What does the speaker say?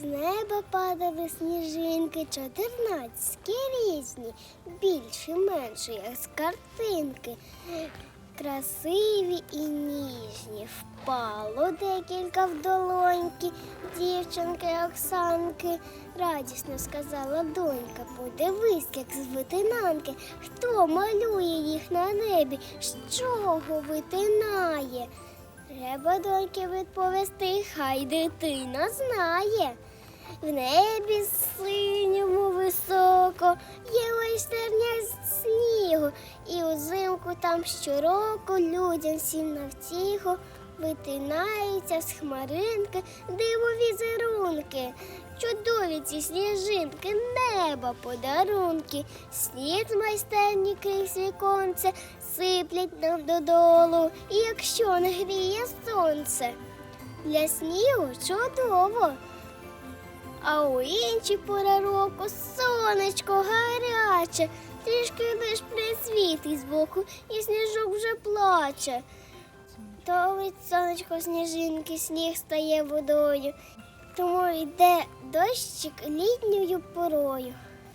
З неба падали сніжинки, чотирнадцятки різні, більші, менші, як з картинки. Красиві і ніжні. Впало декілька в долоньки, дівчинки Оксанки. Радісно сказала донька, подивись, як з витинанки. Хто малює їх на небі? З чого витинає? Треба доньки відповісти, хай дитина знає. В небі синьому високо є майстерня з снігу, і узимку там щороку людям всім навтіху витинаються з хмаринки дивові зерунки. Чудові ці сніжинки, неба подарунки, сніг з майстерні крізь віконце сиплять нам додолу, і якщо не гріє сонце. Для снігу чудово. А у інші пори року сонечко гаряче, трішки лиш присвітить збоку, і сніжок вже плаче. То сонечко сніжинки сніг стає водою, тому йде дощик літньою порою.